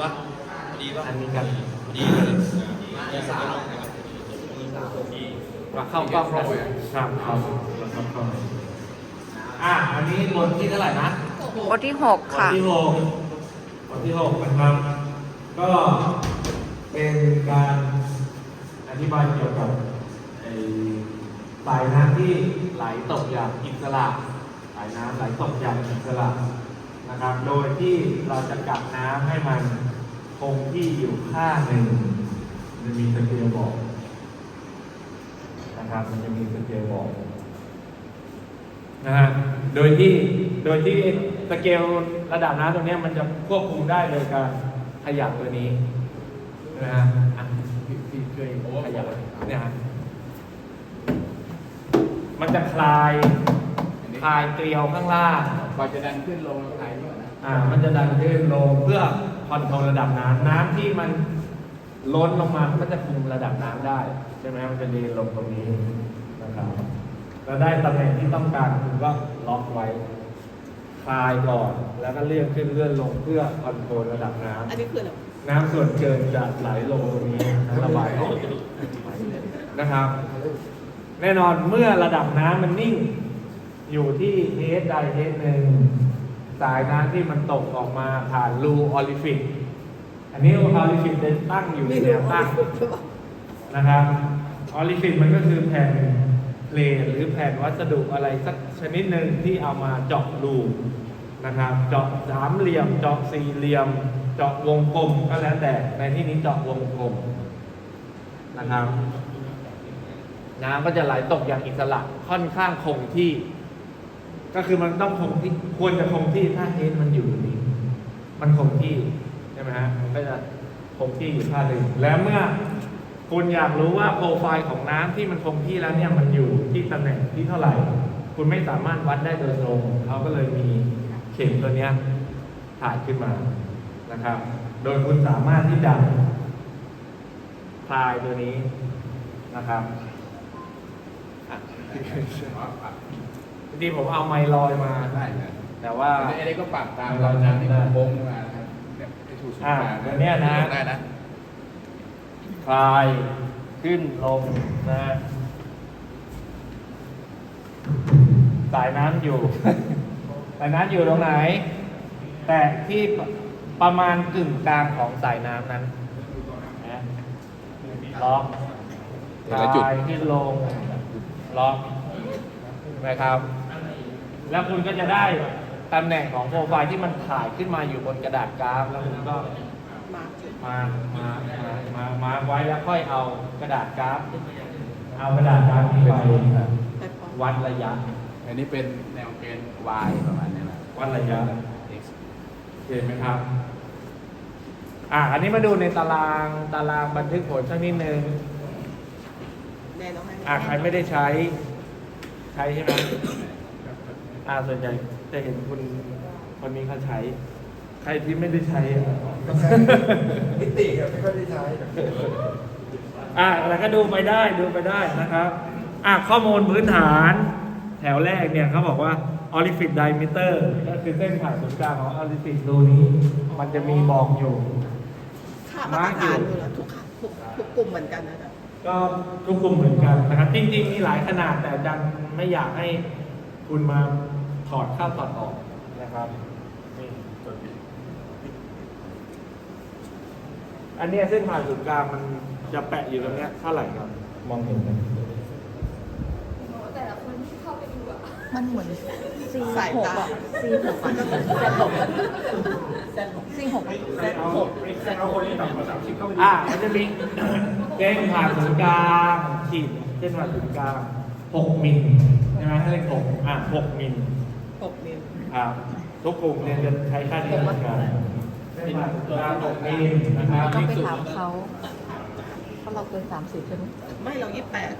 ปะดีปะอันนี้กันดีเลยดีสามมาเข้ากล้องได้ครับครับครับครับอะอันนี้บนที่เท่าไหร่นะบทที่หกบทค่ะที่หกบทที่หกนะครับ ก็เป็นการอธิบายเกี่ยวกับไอ้สายน้ำที่ไหลตกอย่างอิสระสายน้ำไหลตกอย่างอิสระนะครับ โดยที่เราจะกักน้ำให้มัน คงที่อยู่ข้างหนึ่งมันมีสเกลบอกนะครับมันจะมีสเกลบอกนะฮะโดยที่โดยที่สเกลระดับน้ำตรงเนี้ยมันจะควบคุมได้โดยการขยับตัวนี้นะฮะอะพี่พี่ช่วยขยับเนี่ยฮะมันจะคลายคลายเกลียวข้างล่างก่อนจะดันขึ้นลงเราถ่ายด้วยนะอ่ามันจะดันขึ้นลงเพื่อ คอนโทรลระดับน้ำน้ำที่มันล้นลงมามันก็จะคุมระดับน้ำได้ ใช่ไหมมันจะเดนลงตรงนี้นะครับแล้วได้ตำแหน่งที่ต้องการคุณก็ล็อกไว้คลายก่อนแล้วก็เลื่อนขึ้นเลื่อนลงเพื่อคอนโทรลระดับน้ำอันนี้คืออะไรน้ำส่วนเกินจะไหลลงตรงนี้ระบายออกนะครับ แน่นอนเมื่อระดับน้ำมันนิ่ง อยู่ที่เทสใดเทสหนึ่ง สายน้ำที่มันตกออกมาผ่านรูออลิฟิกอันนี้ออลิฟิกเป็นตั้งอยู่ในแนวตั้งนะครับออลิฟิกมันก็คือแผ่นเพลทหรือแผ่นวัสดุอะไรสักชนิดหนึ่งที่เอามาเจาะรูนะครับ เจาะสามเหลี่ยม เจาะสี่เหลี่ยม เจาะวงกลมก็แล้วแต่ในที่นี้เจาะวงกลมนะครับน้ำก็จะไหลตกอย่างอิสระค่อนข้างคงที่ ก็คือมันต้องคงที่ควรจะคงที่ถ้าเฮดมันอยู่ตรงนี้ มันคงที่ใช่ไหมฮะมันก็จะคงที่อยู่ท่าหนึ่งแล้วเมื่อคุณอยากรู้ว่าโปรไฟล์ของน้ำที่มันคงที่แล้วเนี่ยมันอยู่ที่ตำแหน่งที่เท่าไหร่ คุณไม่สามารถวัดได้โดยตรงเขาก็เลยมีเข็มตัวเนี้ยถ่ายขึ้นมานะครับ โดยคุณสามารถที่จะคลายตัวนี้นะครับอะ จริงๆผมเอาไมลอยมา ได้นะแต่ว่าอันนี้ก็ปรับตามเราน้ำที่มันโค้งมานะครับเนี่ยให้ถูกสุดอ่าทางตัวเนี้ยนะ ได้นะ คลายขึ้นลงนะสายน้ำอยู่ สายน้ำอยู่ตรงไหน แต่ที่ประมาณกึ่งกลางของสายน้ำนั้นนะล็อกแต่ละจุด คลายขึ้นลงล็อกนะครับ แล้วคุณก็จะได้ตำแหน่งของโปรไฟล์ที่มันถ่ายขึ้นมาอยู่บนกระดาษกราฟ แล้วคุณก็มาร์คมามามามาไว้แล้วค่อยเอากระดาษกราฟ เอากระดาษกราฟนี้ไปไปพร้อมวัดระยะ อันนี้เป็นแนวเกณฑ์ Y ประมาณนี้นะวัดระยะ X เห็นไหมครับอะอันนี้มาดูในตารางตารางบันทึกผลสักนิดนึงแน่น้องให้อะใครไม่ได้ใช้ ใช้ใช่ไหม อะส่วนใหญ่จะเห็นคุณคนนี้เขาใช้ ใครที่ไม่ได้ใช้อะนิติครับไม่ค่อยได้ใช้อะแล้วก็ดูไปได้ดูไปได้นะครับอะข้อมูลพื้นฐานแถวแรกเนี่ยเขาบอกว่า Orific diameter ก็คือเส้นผ่านศูนย์กลางของ Orific รูนี้ มันจะมีบอกอยู่ค่ามาตรฐานอยู่แล้วทุกค่ะทุกทุกกลุ่มเหมือนกันนะจ๊ะก็ทุกกลุ่มเหมือนกันนะครับจริงๆมีหลายขนาดแต่อาจันไม่อยากให้ คุณมาถอดเข้าถอดออกนะครับนี่ตัวนี้อันเนี้ยเส้นผ่านศูนย์กลางมันจะแปะอยู่ตรงเนี้ยเท่าไหร่ครับ มองเห็นไหมแต่ละคนที่เข้าไปดูอะมันเหมือนซีสายหกตา อะซีหกอะซีหกอ่ามันจะมี เส้นผ่านศูนย์กลางขีดเส้นผ่านศูนย์กลางหกมิลใช่ไหมให้เลขหกอะหกมิลหกมิลครับทุกกลุ่มเนี่ยจะใช้ค่านี้เหมือนกันเส้นผ่านศูนย์กลางหกมิลนะครับต้องไปถามเขาเพราะเราเกินสามสิบใช่ไหมไม่เรายี่แปด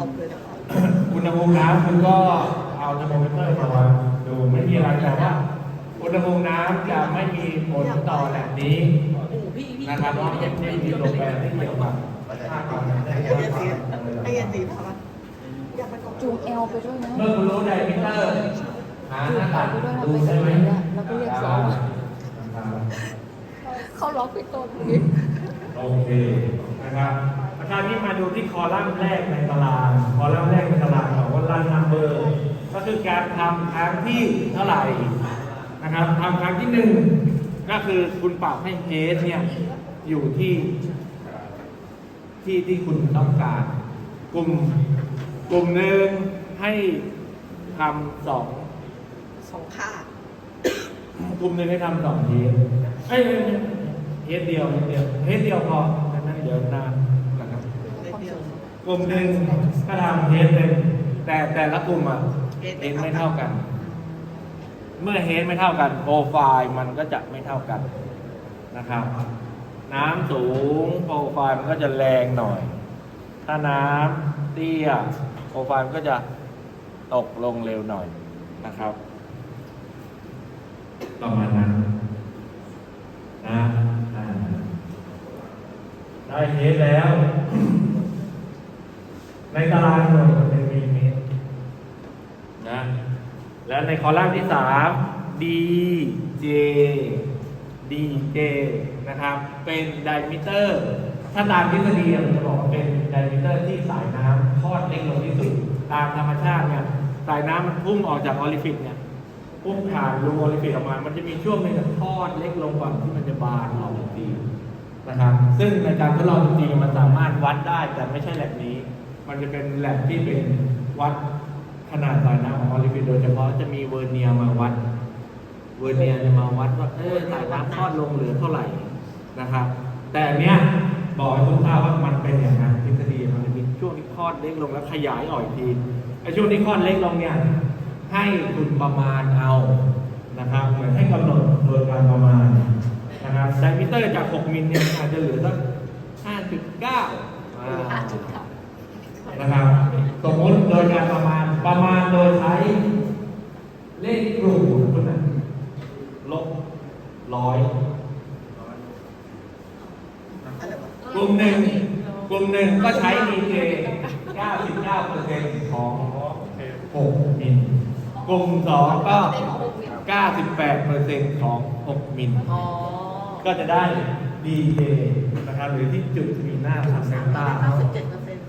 ตกเลยนะอุณหภูมิน้ำคุณก็เอาเทอร์โมมิเตอร์มาวางดูไม่มีอะไรแต่ว่าอุณหภูมิน้ำจะไม่มีผลต่อแหล่งนี้โอ้พี่พี่นะครับเพราะมันไม่มีโรงแรมที่เกี่ยวกับค่าความน้ำได้ไอเอ็นซีไอเอ็นซีพามาอยากไปกด จูงเอลไปด้วยนะเมื่อคุณรู้ไดมิเตอร์หาหน้าตัดดูใช่ไหมแล้วก็เรียกซ้อมนะครับเขาเขาล็อกไปต้นนี้ โอเคนะครับอาจารย์นี่มาดูที่คอลัมน์แรกในตาราง คอลัมน์แรกในตารางของว่ารันนัมเบอร์ก็คือการทำครั้งที่เท่าไหร่นะครับทำครั้งที่หนึ่งก็คือคุณปรับให้เฮดเนี่ยอยู่ที่ที่ที่คุณต้องการ กลุ่ม กลุ่มหนึ่งให้ทำสองสองค่ากลุ่มหนึ่งให้ทำสองเฮดเอ้ยเฮดเดียวเฮดเดียวเฮดเดียวพอนั่นเดี๋ยวนานนะครับเดียวเดียวกลุ่มหนึ่งก็ทำเฮดหนึ่งแต่แต่ละกลุ่มอะเฮดเฮไม่ดเท่ากันไม่เท่ากัน เมื่อเฮดไม่เท่ากันโปรไฟล์มันก็จะไม่เท่ากันนะครับ น้ำสูงโปรไฟล์มันก็จะแรงหน่อย ถ้าน้ำเตี้ย โปรไฟล์มันก็จะตกลงเร็วหน่อยนะครับ ประมาณนั้นนะได้เฮดแล้ว ในตารางหน่วยมันเป็นมิลลิเมตรนะ และในคอลัมน์ที่สาม D J D J นะครับ เป็นไดมิเตอร์ ถ้าตามทฤษฎีมันจะบอกว่าเป็นไดมิเตอร์ที่สายน้ำ ทอดเล็กลงที่สุด ตามธรรมชาติเนี่ยสายน้ำมันพุ่งออกจากออริฟิตเนี่ยพุ่งผ่านรูออริฟิตออกมา มันจะมีช่วงหนึงที่ทอดเล็กลงก่อนที่มันจะบานออกจริงนะครับ ซึ่งในการทดลองจริงๆมันสามารถวัดได้แต่ไม่ใช่แลบนี้ มันจะเป็นแลบที่เป็นวัดขนาดสายน้ำของออลิฟินโดยเฉพาะจะมีเวอร์เนียมาวัด เวอร์เนียจะมาวัดว่าเออสายน้ำทอดลงเหลือเท่าไหร่นะครับ แต่เนี้ยบอกให้ทุกท่านว่ามันเป็นอย่างนั้นทฤษฎีมันจะมี ช่วงที่ทอดเล็กลงแล้วขยายออกอีกทีไอ้ช่วงที่ทอดเล็กลงเนี่ยให้คุณประมาณเอานะครับเหมือนให้กำหนดโดยการประมาณนะครับไดมิเตอร์จาก 6 มิลเนี่ยอาจจะเหลือสัก5.9นะครับสมมติโดยการประมาณประมาณโดยใช้เลขกลุ่มคุณนะลบร้อยกลุ่มหนึ่ง กลุ่มหนึ่งก็ใช้ดีเจ99เปอร์เซ็นต์ของ 6 มิล กลุ่มสองก็ 98เปอร์เซ็นต์ของ 6 มิล อ๋อก็จะได้ดีเจนะครับหรือที่จุดที่มีหน้าทำแสงตาเก้าสิบเจ็ดเปอร์เซ็นต์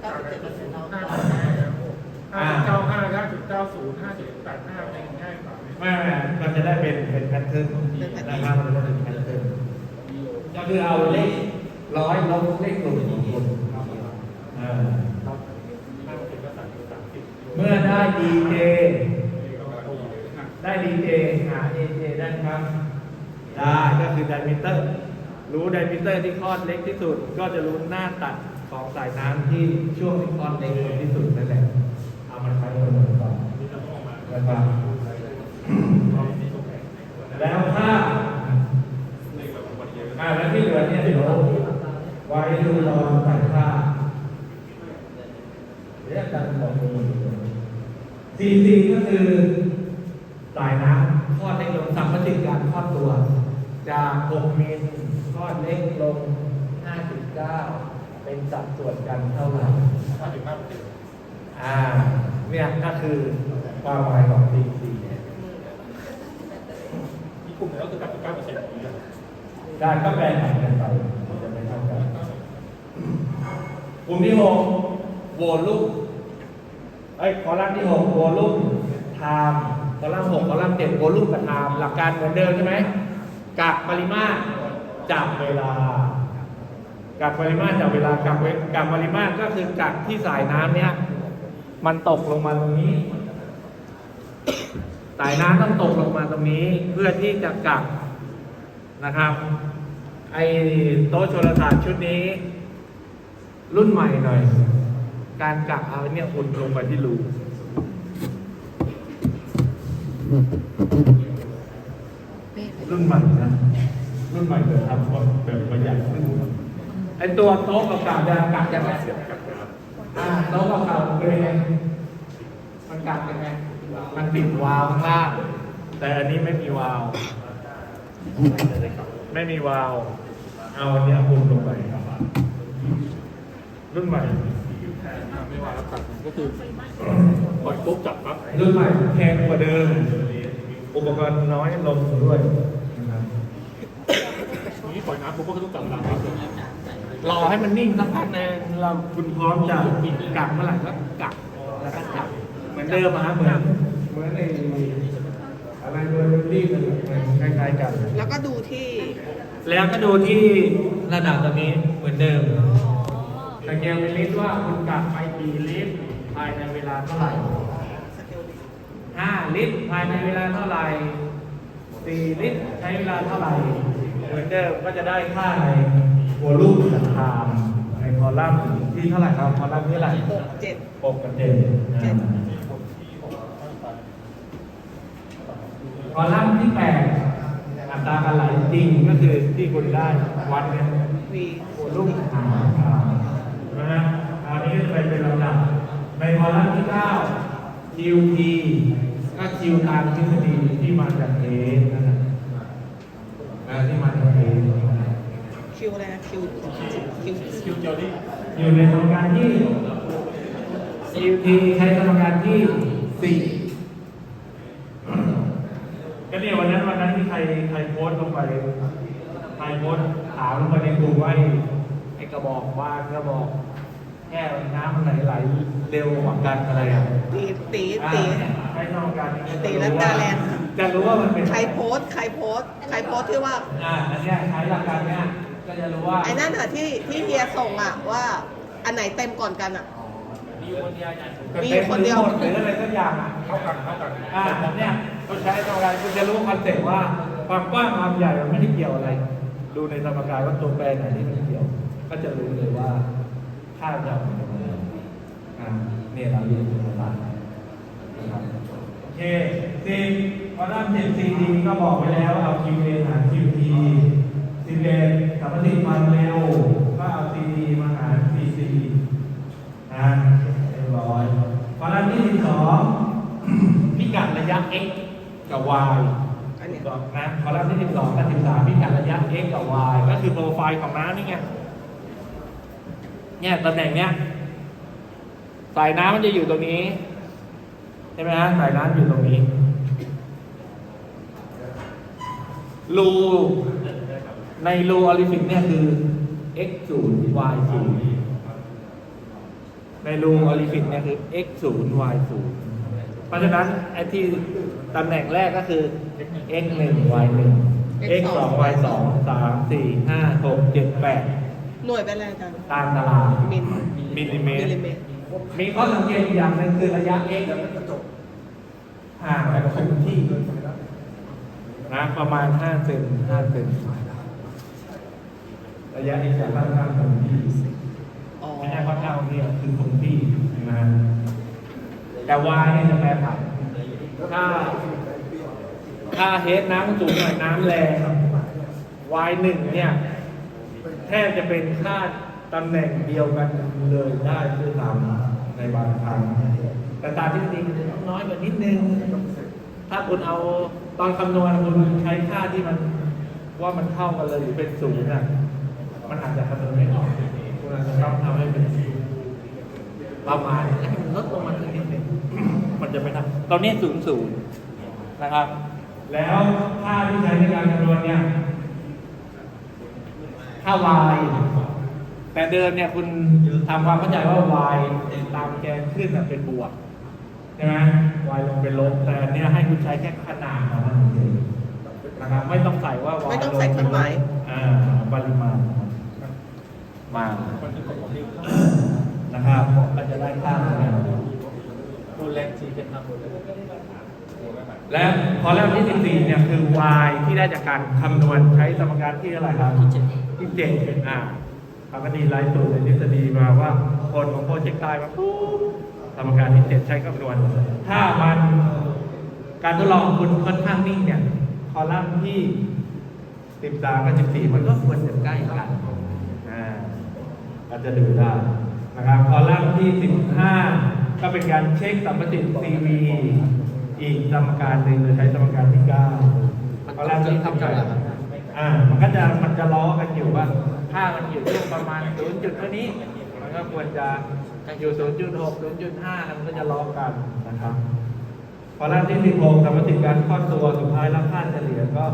เก้าสิบเจ็ดเปอร์เซ็นต์เราอ่าเก้าห้าเก้าจุดเก้าศูนย์ห้าจุดแปดห้าอะไรง่ายกว่าไหมไม่ไม่มันจะได้เป็นเป็นแพทเทิร์นนะครับมันจะเป็นแพทเทิร์นก็คือเอาเลข ร้อยลบเลขกลุ่มของคุณเมื่อได้ดีเจได้ดีเจหาเอเจได้ครับ ได้ก็คือไดมิเตอร์ รู้ไดมิเตอร์ที่คลอดเล็กที่สุด ก็จะรู้หน้าตัดของสายน้ำที่ช่วงที่คลอดเล็กที่สุดนั่นแหละเอามาใช้ประเมินก่อนนะครับ แล้วถ้าอ่าแล้วที่เหลือเนี่ยเดี๋ยว ไว้ดูตอนใส่ค่าเรียกกันบอกมีซีซีก็คือสายน้ำทอดเล็กลงสัมปติการทอดตัว จาก 6 มิลทอดเล็กลง 5.9 เป็นสัดส่วนกันเท่าไหร่ห้าจุดห้าเปอร์เซ็นต์อ่า เนี่ยก็คือความหมายของซีซีที่กลุ่มแล้วคือแปดจุดเก้าเปอร์เซ็นต์อย่างนี้การก็แปลงผันกันไป กลุ่มที่หกโวลุ่มไอ้ยคอลัมน์ที่หกโวลุ่มไทม์คอลัมน์หกคอลัมน์เจ็ดโวลุ่มกับไทม์หลักการเหมือนเดิมใช่ไหมกักปริมาตรจับเวลากักปริมาตรจับเวลากักเวกักปริมาตรก็คือกักที่สายน้ำเนี้ยมันตกลงมาตรงนี้ สายน้ำต้องตกลงมาตรงนี้เพื่อที่จะกักนะครับ ไอ้โต๊ะโชลทานชุดนี้ รุ่นใหม่หน่อย การกักเอาเนี่ยอุ่นลงไปที่รูรุ่นใหม่นะรุ่นใหม่จะทำแบบประหยัดขึ้นไอตัวโต๊ะเก่าๆจะกักยังไงอ่าโต๊ะเก่าเป็นยังไงมันกักยังไงมันติดวาล์วข้างล่างแต่อันนี้ไม่มีวาล์วไม่มีวาล์วเอาอันเนี้ยปุ่มลงไปรุ่ นใหม่ไม่ว่าแล้วตัดก็คือปล่อยปุ๊บจับปั๊บรุ่นใหม่แพงกว่าเดิม อุปกรณ์น้อยลงด้วยนะครับปุ๊บก็ต้องจับเวลาครับรอให้มันนิ่งสักพักหนึงเราคุณพร้อมจะกักเมื่อไหร่ก็กักแล้วก็จับเหมือนเดิมอะฮะเหมือนเหมือนในอะไรเบอร์ดี้กันเหมือนคล้ายๆกัน แล้วก็ดูที่ แล้วก็ดูที่ระดับตรงนี้เหมือนเดิม สังเกตเป็นลิตรว่าคุณกักไปกี่ลิตรภายในเวลาเท่าไหร่สเกลดิห้าลิตรภายในเวลาเท่าไหร่สี่ลิตรใช้เวลาเท่าไหร่เหมือนเดิมก็จะได้ค่าในวอลลุ่มกับไทม์ในคอลัมน์ที่เท่าไหร่ครับคอลัมน์ที่เท่าไหร่หกเจ็ดหกกับเจ็ดเจ็ดคอลัมน์ที่แปดอัตราการไหลจริงก็คือที่คุณได้วัดเนี่ยวีวอลลุ่มหารนะฮะอันนี้ก็จะไปเป็นลำดับในคอลัมน์ที่ เก้า QT ก็คิวตามทฤษฎีที่มาจากเอนะครับนะที่มาจากเอคิวอะไรนะคิวคิวคิวเจอรี่อยู่ในสมการที่ QT ใช้สมการที่สี่ก็เนี่ยวันนั้นวันนั้นที่ใครใครโพสต์ลงไปใครโพสต์ถามลงไปในกลุ่มว่าไอ้ไอ้กระบอกว่ากระบอก แก้วน้ำมันไหลไหลเร็วกว่ากันอะไรอะตีตีตีใช้สมการนี้ตีลัดดาแลนด์ จะรู้ว่ามันเป็นใครโพสต์ใครโพสต์ใครโพสต์ที่ว่า อ่าอันเนี้ยใช้หลักการเนี้ยก็จะรู้ว่าไอ้นั่นอะที่ที่เฮียส่งอะว่าอันไหนเต็มก่อนกันอะมีอยู่คนเดียวหมดหรืออะไรสักอย่างอะเข้ากันเข้ากันอ่าเนี่ยเขาใช้สมการคุณจะรู้คอนเซ็ปต์ว่าความกว้างความใหญ่มันไม่ได้เกี่ยวอะไร ดูในสมการว่าตัวแปรไหนที่มันเกี่ยว ก็จะรู้เลยว่า ค่าจะเป็นยังไงอ่าเนี่ยเราเรียนภาษานะครับโอเคสิบพอด้านเจ็ดซีดีก็บอกไว้แล้วเอา QA หาร QT สิบเอ็ดสัมปติความเร็วก็เอา CD มาหาร CC นะเรียบร้อยพอด้านที่สิบสองพิกัดระยะ x กับ y อันเนี้ยนะคอลัมน์ที่ 12 กับ 13 พิกัดระยะ x กับ y ก็คือโปรไฟล์ของน้ำนี่ไง เนี่ยตำแหน่งเนี้ยสายน้ำมันจะอยู่ตรงนี้ใช่ไหมฮะสายน้ำอยู่ตรงนี้รูในรูออริฟิกเนี่ยคือ x 0 y 0ในรูออริฟิกเนี่ยคือ x 0 y 0เพราะฉะนั้นไอ้ที่ตำแหน่งแรกก็คือ x 1 y 1 x 2 y 2 3 4 5 6 7 8ห น่วยเป็นอะไรอาจารย์ตามตารางมิลมิลลิเมตมิรลลิเมตรมีข้อสังเกตอีกอย่างหนึงคือระยะ x ห่างจากคงที่นะประมาณ5เซน5เซนระยะ x จะค่อนข้างคงที่อ๋อไม่ใช่ค่อนข้างคงที่คือคงที่นะแต่ y เนี่ยจะแปรผันถ้าถ้าเฮดน้ำสูงหน่อยน้ำแรง y หนึ่งเนี่ยแทบจะเป็นค่าตำแหน่งเดียวกันเลยได้ด้วยซ้ำในบางครั้งแต่ตามที่จริงมันจะต้องน้อยกว่านิดนึง ถ้าคุณเอาตอนคำนวณคุณใช้ค่าที่มันว่ามันเท่ากันเลยหรือเป็นศูนย์อะมันอาจจะคำนวณไม่ออกคุณอาจจะต้องทำให้เป็นประมาณให้มันลดลงมาสักนิดนึงมันจะไม่ทำตอนนี้ศูนย์ศูนย์นะครับ แล้วค่าที่ใช้ในการคำนวณเนี่ย ถ้า y แต่เดิมเนี่ยคุณทำความเข้าใจว่า y ตามแกนขึ้นน่ะเป็นบวกใช่ไหม y ลงเป็นลบแต่อันเนี่ยให้คุณใช้แค่ขนาดของมันเฉยๆนะครับไม่ต้องใส่ว่า y ไม่ต้องใส่เครื่องหมายอ่าปริมาณมามันคือกฎของเรื่องนะครับก็จะได้ค่าตรงนี้ตัวแรงจีเป็นทำหมดเลยและคอลัมน์ที่ 14 เนี่ยคือ y ที่ได้จากการคำนวณใช้สมการที่อะไรครับ ที่เจ็ดเป็นอ่าปกติไล่สูตรในทฤษฎีมาว่าคนของโปรเจกต์ตายมาปุ๊บสมการที่เจ็ดใช้คำนวณ ถ้ามันการทดลองคุณค่อนข้างนิ่งเนี่ยคอลัมน์ที่13กับ14มันก็ควรจะใกล้กันอ่าก็จะดูได้นะครับคอลัมน์ที่15ก็เป็นการเช็คสัมประสิทธิ์ CV อีกสมการหนึ่งโดยใช้สมการที่9คอลัมน์ที่ทำกัน อ่ามันก็จะมันจะล้อกันอยู่ว่าถ้ามันอยู่ช่วงประมาณ0จุดเท่านี้ มันก็ควรจะอยู่0.6 0.5แล้วมันก็จะล้อกันนะครับพอด้านที่16สมมติการคลอดตัวสุดท้ายแล้วค่าเฉลี่ยก็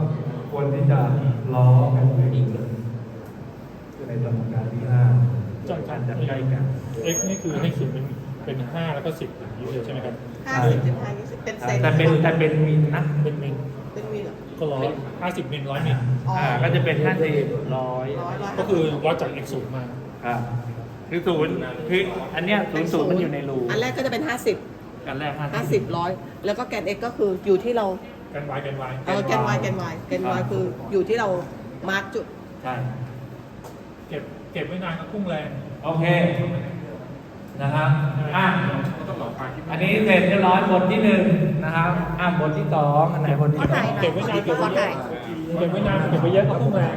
ควรที่จะล้อกันไปในสมการที่ห้าจังอาจัจงจะใกล้กัน x นี่คือให้เขียนเป็นเป็นห้าแล้วก็สิบอย่างนี้เลยใช่ไหมครับห้าสิบสิบห้ายี่สิบเป็นเซนแต่เป็นแต่เป็นมิลนะเป็นมิลเป็นมีเหรอ ก็ร้อยห้าสิบมิลร้อยมิลอ๋ออ่าก็จะเป็นห้าสิบร้อยร้อยร้อยก็คือวัดจาก x ศูนย์มา ครับคือศูนย์คืออันเนี้ยศูนย์ศูนย์มันอยู่ในรูอันแรกก็จะเป็นห้าสิบกันแรกห้าห้าสิบร้อยแล้วก็แกน x ก็คืออยู่ที่เรากัน y กัน y เออแกน y แกน y แกน y คืออยู่ที่เรามาร์กจุด ใช่ เก็บเก็บไว้นานก็พุ่งแรง โอเค นะครับอะอันนี้เสร็จเรียบร้อยบทที่หนึ่งนะครับอะบทที่สองอันไหนบทที่สองข้อไหนเก็บไว้นานเก็บไว้เยข้อไหนอะเก็บไว้นานเก็บไว้เยอะก็พุ่งแรง